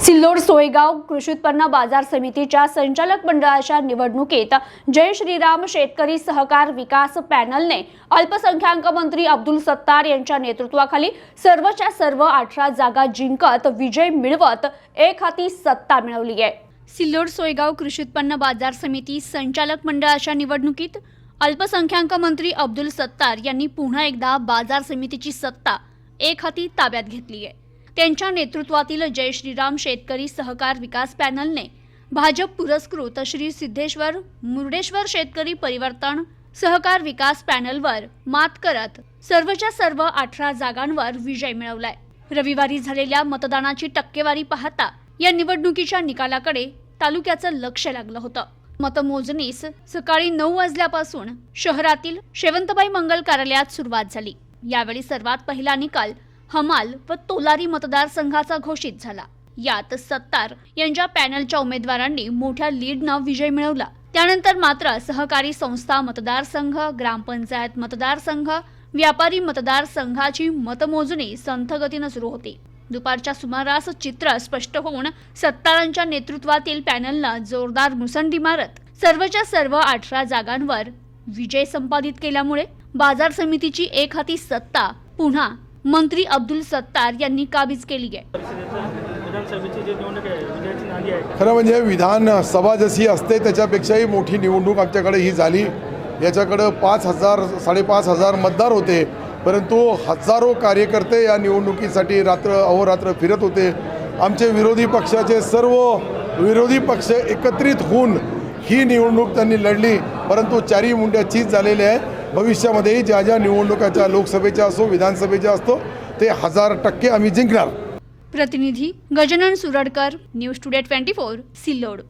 सिल्लोड सोयगाव कृषी उत्पन्न बाजार समितीच्या संचालक मंडळाच्या निवडणुकीत जय श्रीराम शेतकरी सहकार विकास पॅनलने अल्पसंख्याक मंत्री अब्दुल सत्तार यांच्या नेतृत्वाखाली सर्वच्या सर्व अठरा जागा जिंकत विजय मिळवत एक हाती सत्ता मिळवली आहे. सिल्लोड सोयगाव कृषी उत्पन्न बाजार समिती संचालक मंडळाच्या निवडणुकीत अल्पसंख्याक मंत्री अब्दुल सत्तार यांनी पुन्हा एकदा बाजार समितीची सत्ता एक हाती ताब्यात घेतली आहे. त्यांच्या नेतृत्वातील जय श्रीराम शेतकरी सहकार विकास पॅनलने भाजप पुरस्कृत श्री सिद्धेश्वर मुर्डेश्वर शेतकरी परिवर्तन सहकार विकास पॅनलवर मात करत सर्वच्या सर्व अठरा जागांवर विजय मिळवलाय. रविवारी झालेल्या मतदानाची टक्केवारी पाहता या निवडणुकीच्या निकालाकडे तालुक्याचं लक्ष लागलं होतं. मतमोजणीस सकाळी नऊ वाजल्यापासून शहरातील शेवंतबाई मंगल कार्यालयात सुरुवात झाली. यावेळी सर्वात पहिला निकाल हमाल व तोलारी मतदारसंघाचा घोषित झाला. यात सत्तार यांच्या पॅनलच्या उमेदवारांनी मोठ्या लीडनं विजय मिळवला. त्यानंतर मात्र सहकारी संस्था मतदारसंघ ग्रामपंचायत मतदारसंघ व्यापारी मतदारसंघाची मतमोजणी संथगतीनं सुरू होती. दुपारच्या सुमारास चित्र स्पष्ट होऊन सत्तारांच्या नेतृत्वातील पॅनलनं जोरदार मुसंडी मारत सर्वच्या सर्व अठरा जागांवर विजय संपादित केल्यामुळे बाजार समितीची एक हाती सत्ता पुन्हा मंत्री अब्दुल सत्तार यांनी काबीज केली आहे. खरं म्हणजे विधानसभा जशी असते त्याच्यापेक्षाही मोठी निवडणूक आमच्याकडे ही झाली. याच्याकडं पाच हजार साडेपाच हजार मतदार होते. परंतु हजारो कार्यकर्ते या निवडणुकीसाठी रात्र अहोरात्र फिरत होते. आमचे विरोधी पक्षाचे सर्व विरोधी पक्ष एकत्रित होऊन ही निवडणूक त्यांनी लढली. परंतु चारी मुंड्या चीज झालेल्या आहे भविष्यामध्येही ज्या ज्या निवडणुकाच्या लोकसभेच्या असो विधानसभेच्या असतो ते हजार टक्के आम्ही जिंकणार. प्रतिनिधी Gajanan Suradkar news today twenty four Sillod.